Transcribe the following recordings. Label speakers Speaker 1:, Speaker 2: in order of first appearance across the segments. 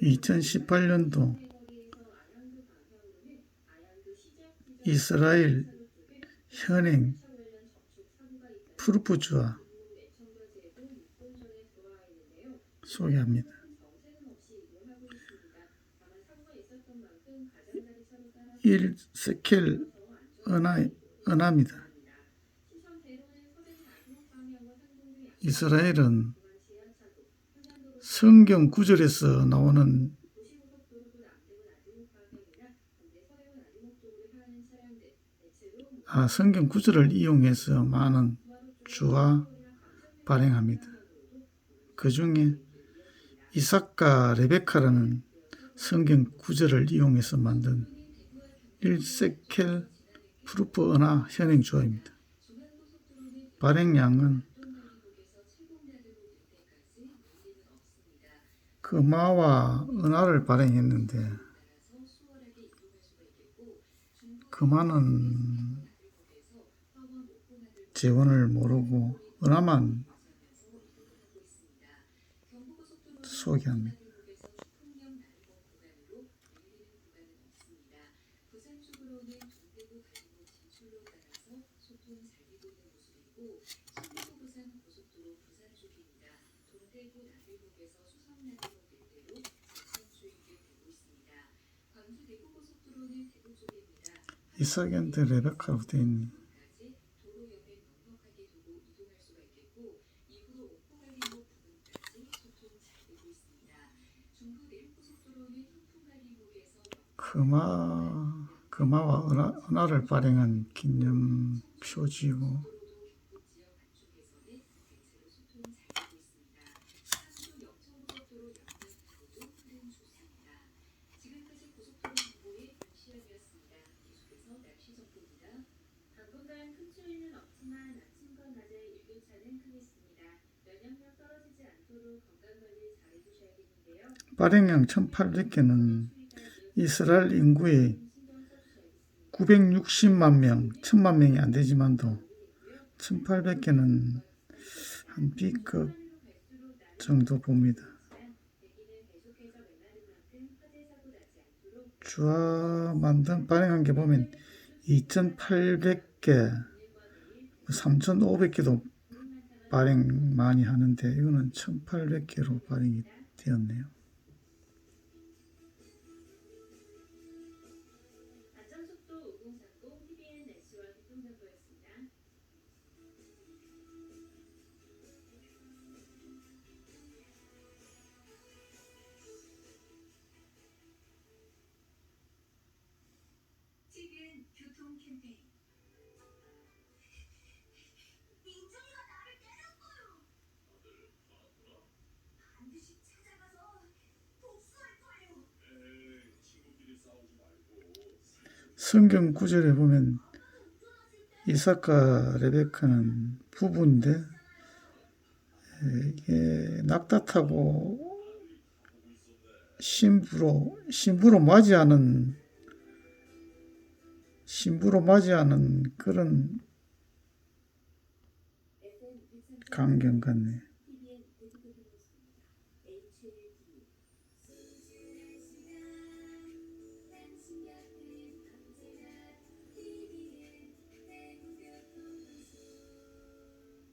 Speaker 1: 2018년도 이스라엘 현행 프루프주와 소개합니다. 1세켈 은하, 은하입니다. 이스라엘은 성경 구절에서 나오는 아, 성경 구절을 이용해서 많은 주와 발행합니다. 그 중에 이삭과 레베카라는 성경 구절을 이용해서 만든 1세켈 프루프 은하 현행 주화입니다. 발행량은 금화와 은하를 발행했는데 금화는 재원을 모르고 은하만 소개합니다. 이삭한테 레베카로 되어 있는 금화 금화와 은하, 은하를 발행한 기념 표지고
Speaker 2: 당분간 큰 추위는 없지만 아침과 낮에 일교차는 크겠습니다. 면역력 떨어지지 않도록 건강 관리 잘 해주셔야겠는데요.
Speaker 1: 발행량 1800개는 이스라엘 인구의 960만 명, 1000만 명이 안 되지만도 1800개는 한 B급 정도 봅니다. 주화 만든 발행한 게 보면 2800개, 3500개도 발행 많이 하는데 이거는 1800개로 발행이 되었네요.
Speaker 3: 민정이가 나를 때렸어요. 반드시 찾아가서 복수할 거예요.
Speaker 1: 성경 구절에 보면 이삭과 레베카는 부부인데 에, 이게 낙tat하고 신부로 신부로 맞이하는 신부로 맞이하는 그런 광경 같네.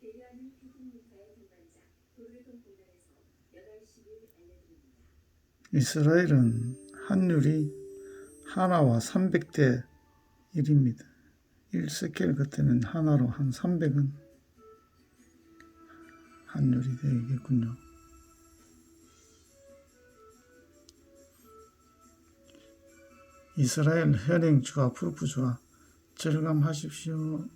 Speaker 2: 대리하는 교통문사의 동반자 도로교통공단에서 8시를 알려드립니다.
Speaker 1: 이스라엘은 환율이 하나와 300대 1입니다. 1세켈 같으면 하나로 한 300은 환율이 되겠군요. 이스라엘 현행주와 프루프주와 절감하십시오.